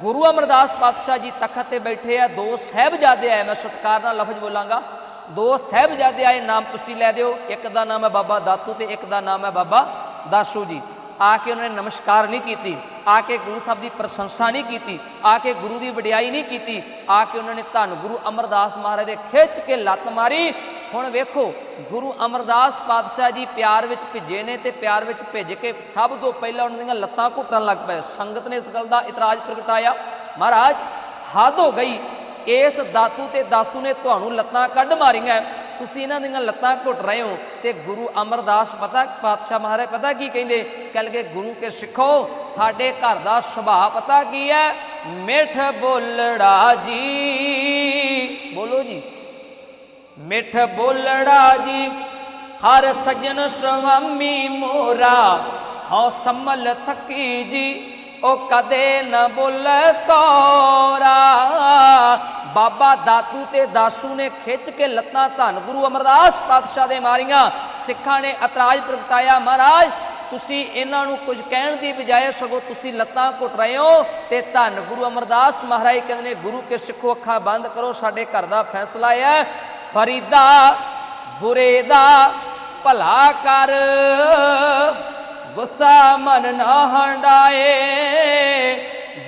ਗੁਰੂ ਅਮਰਦਾਸ ਪਾਤਸ਼ਾਹ ਜੀ ਤਖਤ ਤੇ ਬੈਠੇ ਆ, ਦੋ ਸਹਿਬਜ਼ਾਦੇ ਆਏ, ਮੈਂ ਸਤਿਕਾਰ ਨਾਲ ਲਫ਼ਜ਼ ਬੋਲਾਂਗਾ। ਦੋ ਸਹਿਬਜ਼ਾਦੇ ਆਏ, ਨਾਮ ਤੁਸੀਂ ਲੈ ਦਿਓ, ਇੱਕ ਦਾ ਨਾਮ ਹੈ ਬਾਬਾ ਦਾਤੂ ਤੇ ਇੱਕ ਦਾ ਨਾਮ ਹੈ ਬਾਬਾ ਦਾਸੂ ਜੀ। ਆ ਕੇ ਉਹਨਾਂ ਨੇ ਨਮਸਕਾਰ ਨਹੀਂ ਕੀਤੀ, ਆ ਕੇ ਗੁਰੂ ਸਾਹਿਬ ਦੀ ਪ੍ਰਸ਼ੰਸਾ ਨਹੀਂ ਕੀਤੀ, ਆ ਕੇ ਗੁਰੂ ਦੀ ਵਡਿਆਈ ਨਹੀਂ ਕੀਤੀ, ਆ ਕੇ ਉਹਨਾਂ ਨੇ ਧੰਨ ਗੁਰੂ ਅਮਰਦਾਸ ਮਹਾਰਾਜ ਦੇ ਖਿੱਚ ਕੇ ਲੱਤ ਮਾਰੀ ਹੁਣ ਵੇਖੋ, ਗੁਰੂ ਅਮਰਦਾਸ ਪਾਤਸ਼ਾਹ ਜੀ ਪਿਆਰ ਵਿੱਚ ਭਿੱਜੇ ਨੇ ਤੇ ਪਿਆਰ ਵਿੱਚ ਭਿੱਜ ਕੇ ਸਭ ਤੋਂ ਪਹਿਲਾਂ ਉਹਨਾਂ ਦੀਆਂ ਲੱਤਾਂ ਘੁੱਟਣ ਲੱਗ ਪਏ। ਸੰਗਤ ਨੇ ਇਸ ਗੱਲ ਦਾ ਇਤਰਾਜ਼ ਪ੍ਰਗਟਾਇਆ, ਮਹਾਰਾਜ, ਹੱਦ ਹੋ ਗਈ। ਇਸ ਦਾਤੂ ਤੇ ਦਾਸੂ ਨੇ ਤੁਹਾਨੂੰ ਲੱਤਾਂ ਕੱਢ ਮਾਰੀਆਂ। ਤੁਸੀਂ ਇਹਨਾਂ ਦੀਆਂ ਲੱਤਾਂ ਘੁੱਟ ਰਹੇ ਹੋ। ਤੇ ਗੁਰੂ ਅਮਰਦਾਸ ਪਤਾ, ਪਾਤਸ਼ਾਹ ਮਹਾਰਾਜ ਪਤਾ ਕੀ ਕਹਿੰਦੇ? ਕਹਿ ਕਹਿੰਦੇ ਗੁਰੂ ਕੇ ਸਿੱਖੋ, ਸਾਡੇ ਘਰ ਦਾ ਸੁਭਾਅ ਪਤਾ ਕੀ ਹੈ? ਮਿੱਠ ਬੋਲੜਾ ਜੀ। ਬੋਲੋ ਜੀ। ਮਿੱਠ ਬੋਲੜਾ ਜੀ, ਹਰ ਸਜਣ ਸੁਆਮੀ ਮੋਰਾ। ਹਉ ਸੰਮਲ ਥਕੀ ਜੀ ਉਹ ਕਦੇ ਨਾ ਬੋਲੇ ਕੋਰਾ ਬਾਬਾ ਦਾਤੂ ਤੇ ਦਾਸੂ ਨੇ ਖਿੱਚ ਕੇ ਲੱਤਾਂ ਧੰਨ ਗੁਰੂ ਅਮਰਦਾਸ ਪਾਤਸ਼ਾਹ ਦੇ ਮਾਰੀਆਂ। ਸਿੱਖਾਂ ਨੇ ਇਤਰਾਜ਼ ਪ੍ਰਗਟਾਇਆ, ਮਹਾਰਾਜ, ਤੁਸੀਂ ਇਹਨਾਂ ਨੂੰ ਕੁਝ ਕਹਿਣ ਦੀ ਬਜਾਏ ਸਗੋਂ ਤੁਸੀਂ ਲੱਤਾਂ ਘੁੱਟ ਰਹੇ ਹੋ ਤੇ ਧੰਨ ਗੁਰੂ ਅਮਰਦਾਸ ਮਹਾਰਾਜ ਕਹਿੰਦੇ ਨੇ, ਗੁਰੂ ਕੇ ਸਿੱਖੋ ਅੱਖਾਂ ਬੰਦ ਕਰੋ, ਸਾਡੇ ਘਰ ਦਾ ਫੈਸਲਾ ਹੈ। ਫਰੀਦਾ, ਬੁਰੇ ਦਾ ਭਲਾ ਕਰ। ਗੁੱਸਾ ਮਨ ਨਾ ਹੰਡਾਏ,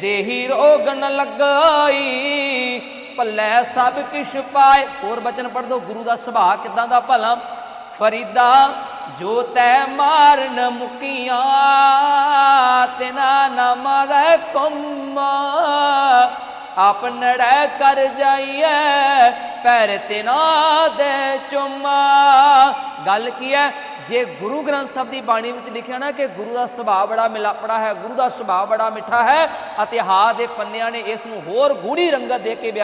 ਦੇਹੀ ਰੋਗ ਨ ਲੱਗਾਈ। ਭੱਲੇ ਸਭ ਕਿਛ ਪਾਏ। ਹੋਰ ਬਚਨ ਪੜ੍ਹ ਦੋ, ਗੁਰੂ ਦਾ ਸੁਭਾਅ ਕਿਦਾਂ ਦਾ ਭਲਾ। ਫਰੀਦਾ, ਜੋ ਤੈ ਮਾਰਨ ਮੁਕੀਆਂ, ਤਿਨਾ ਨਾ ਮਾਰੇ ਕੁੰਮ। ਆਪਨੜੇ ਕਰ ਜਾਈਏ ਪੈਰ ਤਿਨਾ ਦੇ ਚੁੰਮਾ। ਗੱਲ ਕੀ ਹੈ ਜੇ ਗੁਰੂ ਗ੍ਰੰਥ ਸਾਹਿਬ ਦੀ ਬਾਣੀ ਵਿੱਚ ਲਿਖਿਆ ਨਾ ਕਿ ਗੁਰੂ ਦਾ ਸੁਭਾਅ ਬੜਾ ਮਿਲਾਪੜਾ ਹੈ, ਗੁਰੂ ਦਾ ਸੁਭਾਅ ਬੜਾ ਮਿੱਠਾ ਹੈ ਇਤਿਹਾਸ ਦੇ ਪੰਨਿਆਂ ਨੇ ਇਸ ਨੂੰ ਹੋਰ ਗੂੜੀ ਰੰਗਤ ਦੇ ਕੇ ਬਿਆਨ